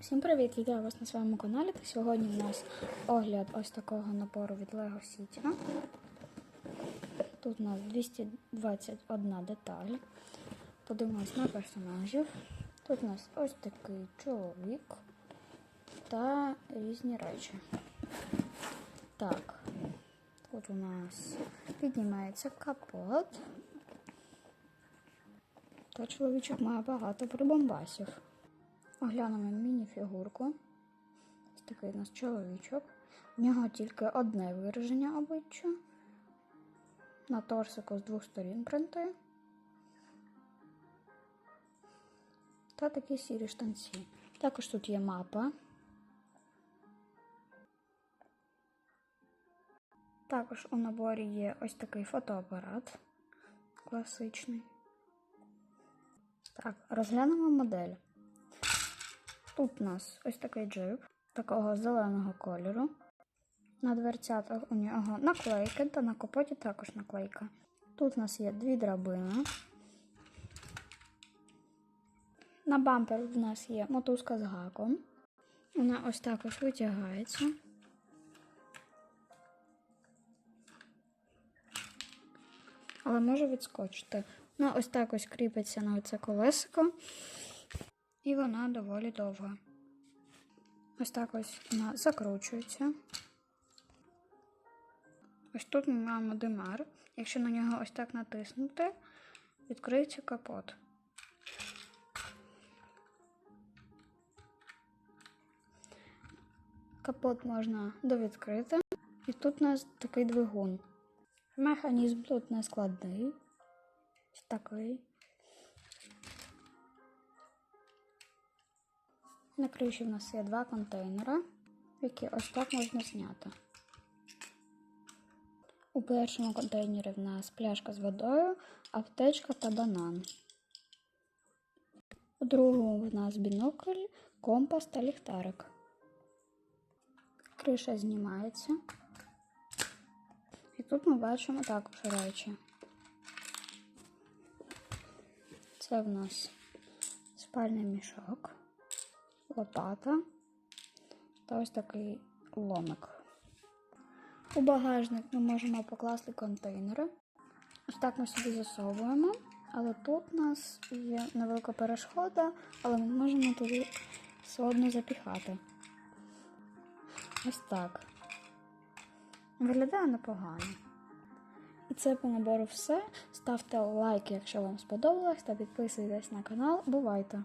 Всім привіт! Вітаю вас на своєму каналі. Сьогодні у нас огляд ось такого набору від Lego City. Тут у нас 221 деталь. Подивимось на персонажів. Тут у нас ось такий чоловік та різні речі. Так, тут у нас піднімається капот. Та чоловічок має багато прибамбасів. Оглянемо міні-фігурку. Ось такий у нас чоловічок. В нього тільки одне вираження обличчя. На торсику з двох сторін принти. Та такі сірі штанці. Також тут є мапа. Також у наборі є ось такий фотоапарат класичний. Так, розглянемо модель. Тут у нас ось такий джип такого зеленого кольору. На дверцятах у нього наклейки та на капоті також наклейка. Тут у нас є дві драбини. На бампер в нас є мотузка з гаком. Вона ось також витягається. Але може відскочити. Вона ось так ось кріпиться на оце колесико. І вона доволі довга. Ось так ось вона закручується. Ось тут ми маємо димар. Якщо на нього ось так натиснути, відкриється капот. Капот можна довідкрити. І тут у нас такий двигун. Механізм тут не складний. Ось такий. На криші в нас є два контейнери, які ось так можна зняти. У першому контейнері в нас пляшка з водою, аптечка та банан. У другому в нас бінокль, компас та ліхтарик. Криша знімається. І тут ми бачимо також речі. Це в нас спальний мішок лопата та ось такий ломик. У багажник ми можемо покласти контейнери. Ось так ми собі засовуємо, але тут у нас є невелика перешкода, але ми можемо туди все одно запіхати. Ось так. Виглядає непогано. І це по набору все. Ставте лайк, якщо вам сподобалось, та підписуйтесь на канал. Бувайте!